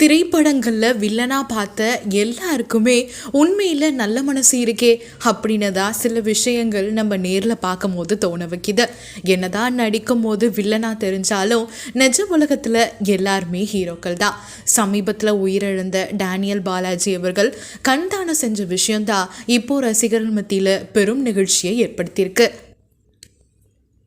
திரைப்படங்களில் வில்லனாக பார்த்த எல்லாருக்குமே உண்மையில் நல்ல மனசு இருக்கே அப்படின்னதா சில விஷயங்கள் நம்ம நேரில் பார்க்கும் போது தோண வைக்குது. என்னதான் நடிக்கும் போது வில்லனாக தெரிஞ்சாலும் நிஜ உலகத்தில் எல்லாருமே ஹீரோக்கள் தான். சமீபத்தில் உயிரிழந்த டேனியல் பாலாஜி அவர்கள் கண்தானம் செஞ்ச விஷயம்தான் இப்போ ரசிகர்கள் மத்தியில் பெரும் நிகழ்ச்சியை ஏற்படுத்தியிருக்கு.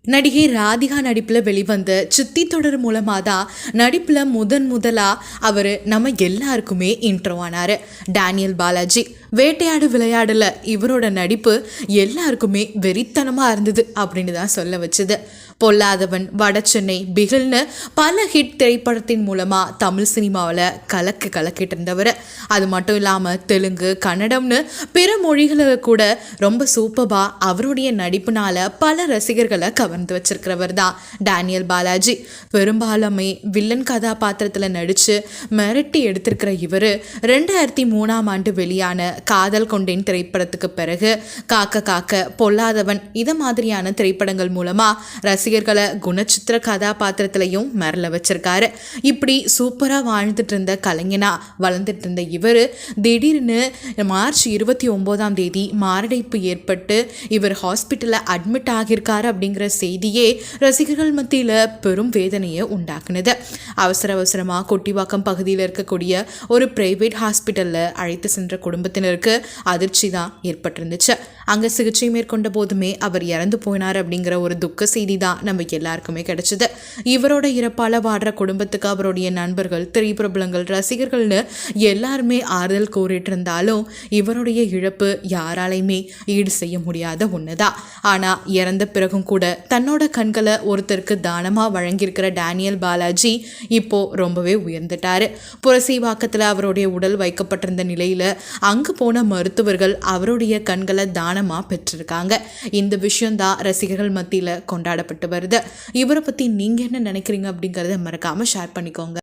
நடிகை ராதிகா நடிப்பில் வெளிவந்த சித்தி தொடர் மூலமாக தான் நடிப்பில் முதன் முதலாக அவர் நம்ம எல்லாருக்குமே இன்ட்ரோ ஆனார். டேனியல் பாலாஜி வேட்டையாடு விளையாடல இவரோட நடிப்பு எல்லாருக்குமே வெறித்தனமாக இருந்தது அப்படின்னு தான் சொல்ல வச்சுது. பொல்லாதவன் வட சென்னை பிகில்னு பல ஹிட் திரைப்படத்தின் மூலமாக தமிழ் சினிமாவில் கலக்கு கலக்கிட்டு இருந்தவர். அது மட்டும் இல்லாமல் தெலுங்கு கன்னடம்னு பிற மொழிகளை கூட ரொம்ப சூப்பராக அவருடைய நடிப்புனால பல ரசிகர்களை கவர்ந்து வச்சிருக்கிறவர் தான் டேனியல் பாலாஜி. பெரும்பாலுமே வில்லன் கதாபாத்திரத்தில் நடித்து மிரட்டி எடுத்திருக்கிற இவர் ரெண்டாயிரத்தி மூணாம் ஆண்டு வெளியான காதல் கொண்டேன் திரைப்படத்துக்கு பிறகு காக்க காக்க பொல்லாதவன் இது மாதிரியான திரைப்படங்கள் மூலமாக ரசிகர்களை குணச்சித்திர கதாபாத்திரத்திலையும் மிரள வச்சிருக்காரு. இப்படி சூப்பராக வாழ்ந்துட்டு இருந்த கலைஞனா வளர்ந்துட்டு இருந்த இவர் திடீர்னு மார்ச் இருபத்தி ஒம்போதாம் தேதி மாரடைப்பு ஏற்பட்டு இவர் ஹாஸ்பிட்டலில் அட்மிட் ஆகியிருக்காரு அப்படிங்கிற செய்தியே ரசிகர்கள் மத்தியில் பெரும் வேதனையை உண்டாக்குனது. அவசர அவசரமாக கொட்டிவாக்கம் பகுதியில் இருக்கக்கூடிய ஒரு பிரைவேட் ஹாஸ்பிட்டலில் அழைத்து சென்ற குடும்பத்தினருக்கு அதிர்ச்சி தான் ஏற்பட்டிருந்துச்சு. அங்கே சிகிச்சை மேற்கொண்ட போதுமே அவர் இறந்து போயினார் அப்படிங்கிற ஒரு துக்க செய்தி தான் நம்ம எல்லாருக்குமே கிடைச்சது. இவரோட இறப்பால் வாடுற குடும்பத்துக்கு அவருடைய நண்பர்கள் திரைப்பிரபலங்கள் ரசிகர்கள்னு எல்லாருமே ஆறுதல் கூறிட்டு இருந்தாலும் இவருடைய இழப்பு யாராலையுமே ஈடு செய்ய முடியாத ஒன்று தான் ஆனால் இறந்த பிறகும் கூட தன்னோட கண்களை ஒருத்தருக்கு தானமாக வழங்கியிருக்கிற டேனியல் பாலாஜி இப்போ ரொம்பவே உயர்ந்துட்டாரு. புரசைவாக்கத்தில் அவருடைய உடல் வைக்கப்பட்டிருந்த நிலையில் அங்கு போன மருத்துவர்கள் அவருடைய கண்களை தானமாக பெற்றிருக்காங்க. இந்த விஷயந்தான் ரசிகர்கள் மத்தியில் கொண்டாடப்பட்டு வருது. இவரை பற்றி நீங்கள் என்ன நினைக்கிறீங்க அப்படிங்கிறத மறக்காமல் ஷேர் பண்ணிக்கோங்க.